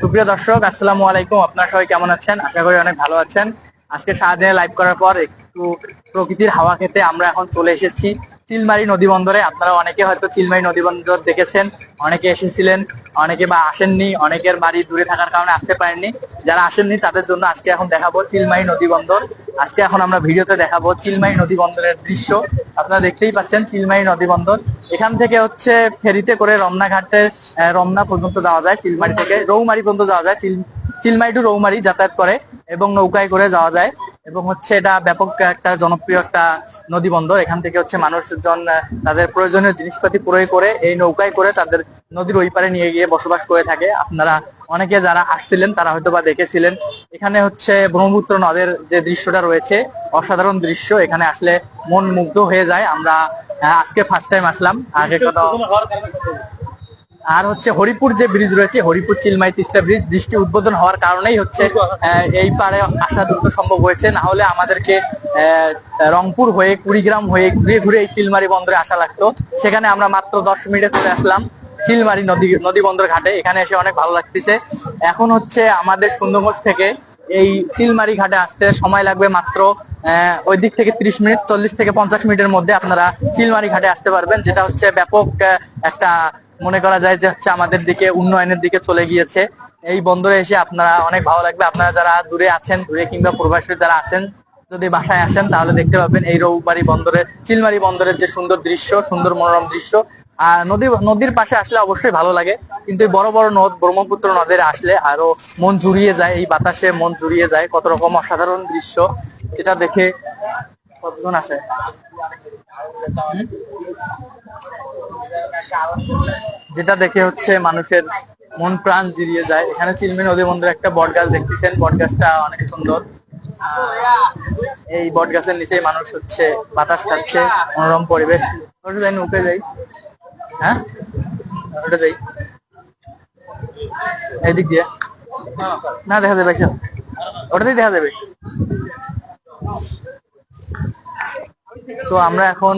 সুপ্রিয় দর্শক, আসসালামু আলাইকুম। আপনারা সবাই কেমন আছেন? আশা করি অনেক ভালো আছেন। আজকে সারাদিনে লাইভ করার পর একটু প্রকৃতির হাওয়া খেতে আমরা এখন চলে এসেছি চিলমারি নদী বন্দরে। আপনারা অনেকে হয়তো চিলমারি নদী বন্দর দেখেছেন, অনেকে এসেছিলেন, অনেকে বা আসেননি, অনেকের বাড়ি দূরে থাকার কারণে আসতে পারেননি। যারা আসেননি, তাদের জন্য আজকে এখন দেখাবো চিলমারি নদী বন্দর। আজকে এখন আমরা ভিডিওতে দেখাবো চিলমারি নদী বন্দরের দৃশ্য। আপনারা দেখতেই পাচ্ছেন চিলমারি নদী বন্দর। এখান থেকে হচ্ছে ফেরিতে করে রমনা ঘাটে রমনা পর্যন্ত যাওয়া যায়, চিলমারি থেকে রৌমারি পর্যন্ত যাওয়া যায়, চিল চিলমারি টু রৌমারি যাতায়াত করে এবং নৌকায় করে যাওয়া যায় এবং হচ্ছে এটা ব্যাপক একটা জনপ্রিয় একটা নদী বন্দর এখান থেকে হচ্ছে মানুষজন তাদের প্রয়োজনীয় জিনিসপাতি ক্রয় করে এই নৌকায় করে তাদের নদীর ওই পারে নিয়ে গিয়ে বসবাস করে থাকে। আপনারা অনেকে যারা আসছিলেন, তারা হয়তো বা দেখেছিলেন। এখানে হচ্ছে ব্রহ্মপুত্র নদের যে দৃশ্যটা রয়েছে, অসাধারণ দৃশ্য। এখানে আসলে মন মুগ্ধ হয়ে যায়। আমরা আজকে ফার্স্ট টাইম আসলাম। আগে কথা আর হচ্ছে হরিপুর যে ব্রিজ রয়েছে, হরিপুর চিলমাই তিস্তা ব্রিজ বৃষ্টি উদ্বোধন হওয়ার কারণেই হচ্ছে এই পারে আসা দ্রুত সম্ভব হয়েছে। না হলে আমাদেরকে রংপুর হয়ে, কুড়িগ্রাম হয়ে, ঘুরে ঘুরে এই চিলমারি বন্দরে আসা লাগতো। সেখানে আমরা মাত্র দশ মিনিটে চলে আসলাম চিলমারি নদী নদী বন্দর ঘাটে। এখানে এসে অনেক ভালো লাগতেছে। এখন হচ্ছে আমাদের সুন্দরগঞ্জ থেকে এই চিলমারি ঘাটে আসতে সময় লাগবে মাত্র ওই দিক থেকে ত্রিশ মিনিট, চল্লিশ থেকে পঞ্চাশ মিনিটের মধ্যে আপনারা চিলমারি ঘাটে আসতে পারবেন, যেটা হচ্ছে ব্যাপক একটা মনে করা যায় যে হচ্ছে আমাদের দিকে উন্নয়নের দিকে চলে গিয়েছে। এই বন্দরে এসে আপনারা অনেক ভালো লাগবে। আপনারা যারা দূরে আছেন, দূরে কিংবা প্রবাসী যারা আছেন, যদি বাসায় আসেন তাহলে দেখতে পাবেন এই রৌবাড়ি বন্দরের, চিলমারি বন্দরের যে সুন্দর দৃশ্য, সুন্দর মনোরম দৃশ্য আর নদী, নদীর পাশে আসলে অবশ্যই ভালো লাগে। কিন্তু বড় বড় নদ, ব্রহ্মপুত্র নদের আসলে আরও মন জুড়িয়ে যায়, এই বাতাসে মন জুড়িয়ে যায়, কত রকম অসাধারণ দৃশ্য যেটা দেখে কতজন আসে। যেটা দেখে হচ্ছে মানুষের মন প্রাণ জিরিয়ে যায়। এখানে চিলমি নদী বন্দরে একটা বট গাছ দেখতেছেন বট গাছটা অনেক সুন্দর। এই বট গাছের নিচে মানুষ হচ্ছে বাতাস খাচ্ছে, মনোরম পরিবেশ। উঠে যাই। হ্যাঁ? না, দেখা যাবে ওটাতেই দেখা যাবে। তো আমরা এখন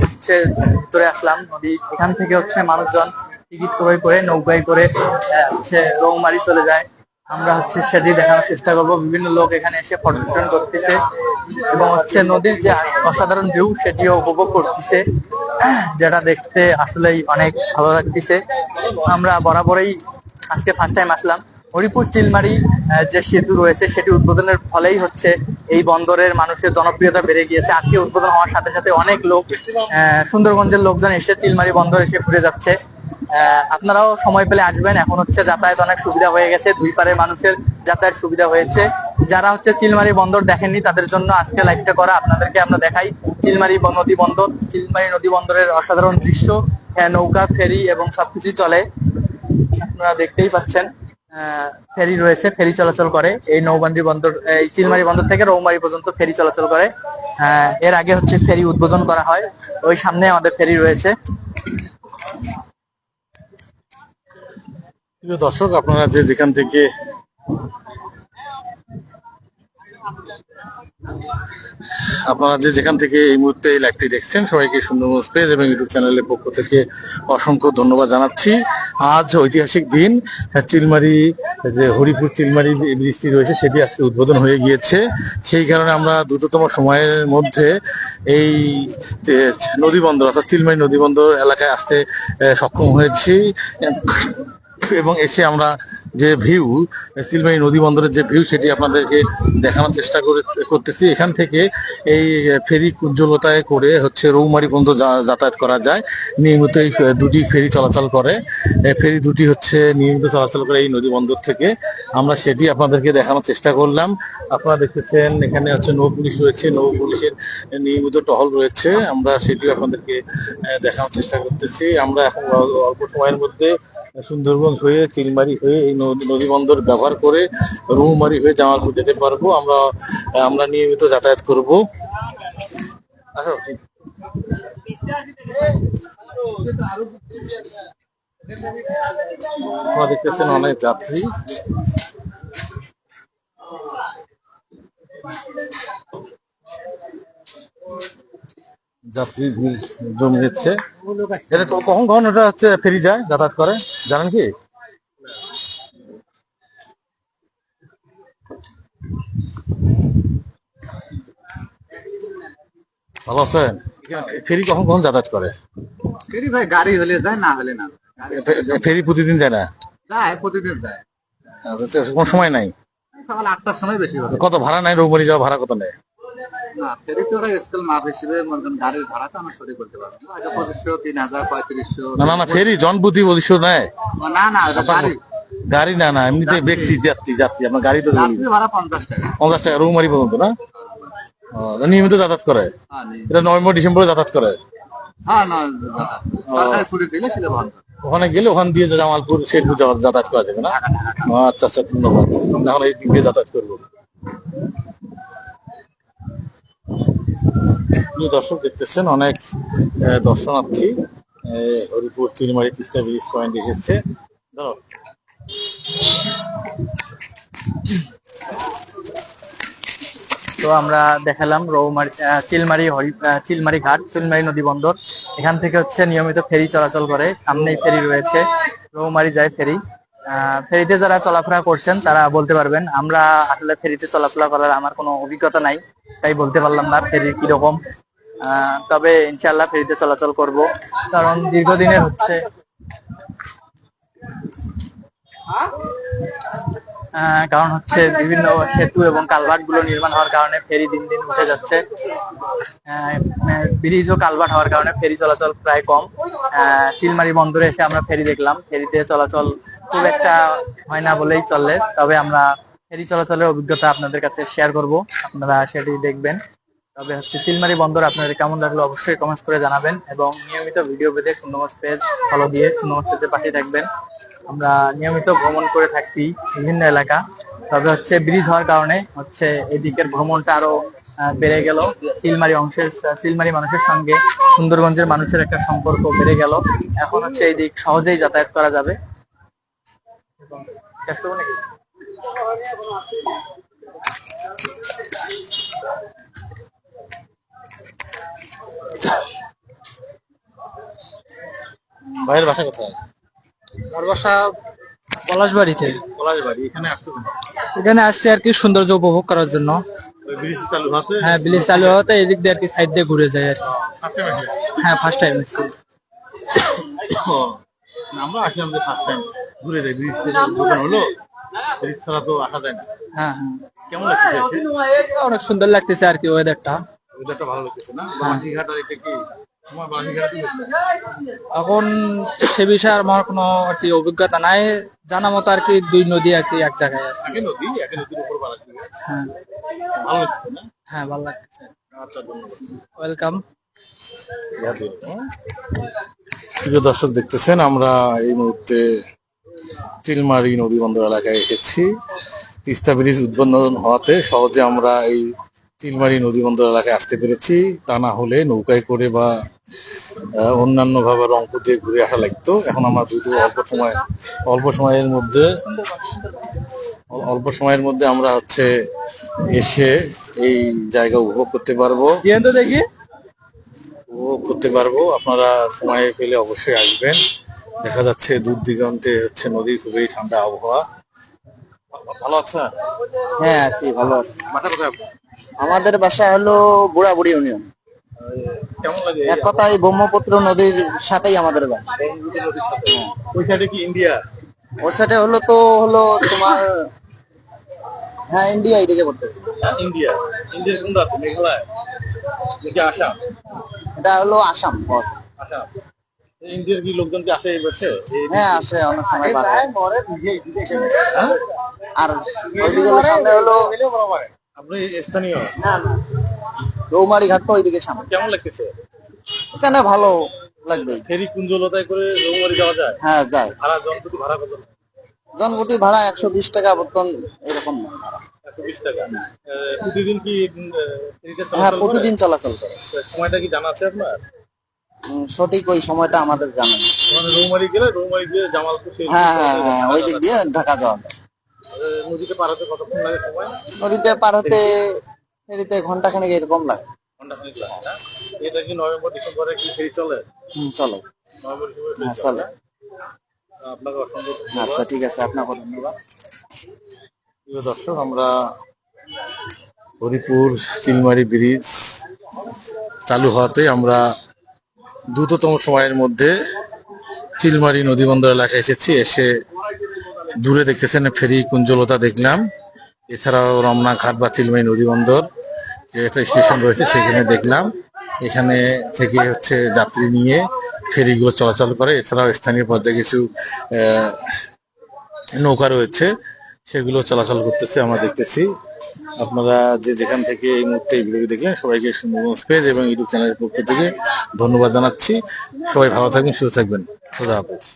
হচ্ছে আসলাম। নদী, এখান থেকে হচ্ছে মানুষজন টিকিট ক্রয় করে, নৌকায় করে হচ্ছে রৌমারি চলে যায়। আমরা হচ্ছে সেটি দেখানোর চেষ্টা করব। বিভিন্ন লোক এখানে এসে ফটোশুট করতেছে এবং হচ্ছে নদীর যে অসাধারণ ভিউ সেটিও উপভোগ করতেছে, যেটা দেখতে আসলেই অনেক ভালো লাগতেছে। আমরা বরাবরই আজকে ফার্স্ট টাইম আসলাম। হরিপুর চিলমারি যে সেতু রয়েছে, সেটি উদ্বোধনের ফলেই হচ্ছে এই বন্দরের মানুষের জনপ্রিয়তা বেড়ে গিয়েছে। আজকে উদ্বোধন হওয়ার সাথে সাথে অনেক লোক সুন্দরগঞ্জের লোকজন এসে চিলমারি বন্দর এসে ঘুরে যাচ্ছে। আপনারাও সময় পেলে আসবেন। এখন হচ্ছে যাতায়াত অনেক সুবিধা হয়ে গেছে। দুই পারের মানুষের যাতায়াত সুবিধা হয়েছে। যারা হচ্ছে চিলমারি বন্দর দেখেননি তাদের জন্য আজকে লাইভটা করা। আপনাদেরকে আমরা দেখাই চিলমারি নদী বন্দর। চিলমারি নদী বন্দরের অসাধারণ দৃশ্য। হ্যাঁ, নৌকা ফেরি এবং সবকিছু চলে। আপনারা দেখতেই পাচ্ছেন ফেরি রয়েছে ফেরি চলাচল করে। এই নৌবান্দি বন্দর এই চিলমারি বন্দর থেকে রৌমারি পর্যন্ত ফেরি চলাচল করে। এর আগে হচ্ছে ফেরি উদ্বোধন করা হয়। ওই সামনে আমাদের ফেরি রয়েছে। প্রিয় দর্শক, আপনারা যে যেখান থেকে আপনারা যে যেখান থেকে এই মুহূর্তে এই লাইভটি দেখছেন, সবাইকে সুন্দরগঞ্জ পেজ এবং ইউটিউব চ্যানেলের পক্ষ থেকে অসংখ্য ধন্যবাদ জানাচ্ছি। আজ ঐতিহাসিক দিন, চিলমারি, যে হরিপুর চিলমারি ব্রিজটি রয়েছে, সেটি আজকে উদ্বোধন হয়ে গিয়েছে। সেই কারণে আমরা দ্রুততম সময়ের মধ্যে এই, যে নদী বন্দর অর্থাৎ চিলমারি নদী বন্দর এলাকায় আসতে সক্ষম হয়েছি। এবং এসে আমরা যে ভিউ সিলমারি নদী বন্দরের যে ভিউ সেটি আপনাদেরকে দেখানোর চেষ্টা করে, করতেছি। এখান থেকে এই ফেরি উজ্জ্বলতায় করে হচ্ছে রৌমারি পর্যন্ত যাতায়াত করা যায়। নিয়মিত এই দুটি ফেরি চলাচল করে। ফেরি দুটি হচ্ছে নিয়মিত চলাচল করে এই নদী বন্দর থেকে। আমরা সেটি আপনাদেরকে দেখানোর চেষ্টা করলাম। আপনারা দেখতেছেন, এখানে হচ্ছে নৌ পুলিশ রয়েছে। নৌ পুলিশের নিয়মিত টহল রয়েছে। আমরা সেটি আপনাদেরকে দেখানোর চেষ্টা করতেছি। আমরা এখন অল্প সময়ের মধ্যে সুন্দরবন হয়ে চিলমারি হয়ে এই নদী- নদী বন্দর ব্যবহার করে রুমারি হয়ে জামালপুর যেতে পারব। আমরা আমরা নিয়মিত যাতায়াত করব। দেখতেছেন অনেক যাত্রী। যাত্রী ভিড় জমিয়েছে। এটা কখন কখন ওটা হচ্ছে ফেরি যায় যাতায়াত করে? জানেন কি? ভালো আছেন? ফেরি কখন কখন যাতায়াত করে? ফেরি ভাই গাড়ি হলে যায় না হলে না। ফেরি প্রতিদিন যায় না? যায় প্রতিদিন যায়। আচ্ছা, কোনো সময় নাই? সকাল আটটার সময় বেশি কত ভাড়া নাই রৌমারি যাওয়া ভাড়া কত নেয়? না ফেরিতে স্কেল মাপ হিসেবে মনে গাড়ির ভাড়াটা আমরা সঠিক বলতে পারব না। পঁচিশশো তিন হাজার পঁয়ত্রিশশো। না না না ফেরি জনপ্রতি অধিষ্ঠ নেয় না না গাড়ি। গাড়ি না না এমনিতে ব্যক্তি যাত্রী যাত্রী গাড়ি তো ভাড়া পঞ্চাশ টাকা। পঞ্চাশ টাকা রৌমারি পর্যন্ত না? নিয়মিত যাতায়াত করে? হ্যাঁ এটা নভেম্বর ডিসেম্বরে যাতায়াত করে? হ্যাঁ ওখানে গেলে ওখান দিয়ে জামালপুর শেরপুর যাতায়াত করা যাবে না? আচ্ছা আচ্ছা ধন্যবাদ। এখন এই দিক দিয়ে যাতায়াত করব। প্রিয় দর্শক দেখতেছেন, অনেক দর্শনার্থী হরিপুর চিলমারি তিস্তা ব্রিজ পয়েন্ট দাঁড়াও। তো আমরা দেখালাম রৌমারি চিলমারি হরি চিলমারি ঘাট, চিলমারি নদী বন্দর। এখান থেকে হচ্ছে নিয়মিত ফেরি চলাচল করে। সামনেই ফেরি রয়েছে, রৌমারি যায় ফেরি। ফেরিতে যারা চলাফেরা করছেন, তারা বলতে পারবেন, আমরা আসলে ফেরিতে চলাফেরা করার আমার কোনো অভিজ্ঞতা নাই, তাই বলতে পারলাম না ফেরি কীরকম। তবে ইনশাল্লাহ ফেরিতে চলাচল করব, কারণ দীর্ঘদিনের হচ্ছে। কারণ হচ্ছে বিভিন্ন সেতু এবং কালভার্টগুলো নির্মাণ হওয়ার কারণে ফেরি দিন দিন উঠে যাচ্ছে। ব্রিজ ও কালভার্ট হওয়ার কারণে ফেরি চলাচল প্রায় কম। চিলমারি বন্দরে এসে আমরা ফেরি দেখলাম, ফেরিতে চলাচল খুব একটা হয় না বলেই চলে, তবে আমরা ফেরি চলাচলের অভিজ্ঞতা আপনাদের কাছে শেয়ার করব, আপনারা সেটি দেখবেন। তবে হচ্ছে চিলমারি বন্দর আপনাদের কেমন লাগল অবশ্যই কমেন্ট করে জানাবেন এবং নিয়মিত ভিডিও পেতে সুন্দরমস পেজ ফলো দিয়ে সুন্দরমস পেজের পাশে থাকবেন। আমরা নিয়মিত ভ্রমণ করে থাকি বিভিন্ন এলাকা, তবে হচ্ছে ব্রিজ হওয়ার কারণে হচ্ছে এদিকের ভ্রমণটা আরও বেড়ে গেল। চিলমারি অংশের, চিলমারি মানুষের সঙ্গে সুন্দরগঞ্জের মানুষের একটা সম্পর্ক বেড়ে গেল। এখন হচ্ছে এই দিক সহজেই যাতায়াত করা যাবে। শেষ করব নাকি? ভাইয়ের বাসা কোথায়? আমার বাসা পলাশবাড়িতে। পলাশ বাড়ি এখানে এখানে আসছে আর কি সৌন্দর্য উপভোগ করার জন্য। ব্রিজ চালু হতে হ্যাঁ ব্রিজ চালু হতে এদিক দিয়ে আর কি সাইড দিয়ে ঘুরে যায় আর কি। হ্যাঁ ফার্স্ট টাইম আমরা আসলাম যে ফার্স্ট টাইম ঘুরে যাই ব্রিজ দোকান হলো। ব্রিজ ছাড়া তো আসা যায় না। হ্যাঁ হ্যাঁ। কেমন লাগছে? অনেক সুন্দর লাগতেছে আর কি ওয়েদারটা ওয়েদারটা ভালো লাগতেছে না? বাঁশিঘাট আর এটা কি? এখন সে বিষয়ে আর আমার কোনো আর কি অভিজ্ঞতা নাই। জানা মতো আর কি দুই নদী আর কি এক জায়গায় নদী একে নদীর উপর হ্যাঁ। ভালো লাগছে না? হ্যাঁ ভালো লাগতেছে। আচ্ছা ধন্যবাদ। ওয়েলকাম প্রিয় দর্শক দেখতেছেন, আমরা এই মুহূর্তে চিলমারি নদী বন্দর এলাকায় এসেছি। তিস্তা ব্রিজ উদ্বোধন হওয়াতে সহজে আমরা এই চিলমারি নদী বন্দর এলাকায় আসতে পেরেছি। তা না হলে নৌকায় করে বা অন্যান্য ভাবে রংপুর দিয়ে ঘুরে আসা লাগতো। এখন আমরা দ্রুত অল্প সময়, অল্প সময়ের মধ্যে, অল্প সময়ের মধ্যে আমরা হচ্ছে এসে এই জায়গা উপভোগ করতে পারব। দেখি? উপভোগ করতে পারব। আপনারা সময় পেলে অবশ্যই আসবেন। দেখা যাচ্ছে দূর দিগন্তে হচ্ছে নদী খুবই ঠান্ডা আবহাওয়া। ভালো আছে হ্যাঁ আছি ভালো আছি। কোথায় আমাদের বাসা হলো বুড়াবুড়ি ইউনিয়ন। কেমন লাগে এক কথায় ব্রহ্মপুত্র নদীর সাথেই আমাদের সাথে। ওই সাইডে কি ইন্ডিয়া? ওর সাথে হলো তো হলো তোমার হ্যাঁ ইন্ডিয়া এইদিকে পড়তে ইন্ডিয়া। ইন্ডিয়ার কোন রাজ্য? মেঘালয়? নাকি আসাম? এটা হলো আসাম আসাম। এই ইন্ডিয়ার কি লোকজন কি আসে এই হ্যাঁ আসে অনেক সময় আর ওইদিকে সামনে হলো আপনি স্থানীয়? রৌমারি ওইদিকে সামনে। কেমন লাগতেছে? এখানে ভালো লাগবে। ফেরি কুঞ্জলতায় করে রৌমারি যাওয়া যায়? হ্যাঁ যায়। ভাড়া জনপ্রতি ভাড়া কত? জনপ্রতি ভাড়া একশো বিশ টাকা বর্তমান এরকম ভাড়া। টাকা। প্রতিদিন কি হ্যাঁ প্রতিদিন চলাচল করে। সময়টা কি জানা আছে আপনার? সঠিক ওই সময়টা আমাদের জানা নেই। রৌমারি গেলে রৌমারি দিয়ে জামালপুর হ্যাঁ হ্যাঁ হ্যাঁ ওই দিক দিয়ে ঢাকা যাওয়া নদীতে পার হতে কতক্ষণ লাগে সময়? নদীতে পার হতে ফেরিতে ঘণ্টা খানেক এরকম লাগে। ঘন্টাখানিক লাগে এটা কি নভেম্বর ডিসেম্বরে কি ফেরি চলে? হুম চলো। নভেম্বর ডিসেম্বরে হ্যাঁ, চলে চলে। আপনাকে অসংখ্য আচ্ছা ঠিক আছে আপনাকে ধন্যবাদ। প্রিয় দর্শক, আমরা হরিপুর চিলমারি ব্রিজ চালু হওয়াতে আমরা দ্রুততম সময়ের মধ্যে চিলমারি নদীবন্দর এলাকায় এসেছি। এসে দূরে দেখতেছেন ফেরি কুঞ্জলতা দেখলাম। এছাড়াও রমনা ঘাট বা চিলমারি নদীবন্দর যে একটা স্টেশন রয়েছে, সেখানে দেখলাম। এখানে থেকে হচ্ছে যাত্রী নিয়ে ফেরিগুলো চলাচল করে। এছাড়াও স্থানীয় পর্যায়ে কিছু নৌকা রয়েছে। সেগুলো চলাচল করতেছে, আমরা দেখতেছি। আপনারা যে যেখান থেকে এই মুহূর্তে এই ভিডিও দেখলেন, সবাইকে সুন্দরবন পেজ এবং ইউটিউব চ্যানেলের পক্ষ থেকে ধন্যবাদ জানাচ্ছি। সবাই ভালো থাকবেন, সুস্থ থাকবেন। খুদা হাফেজ।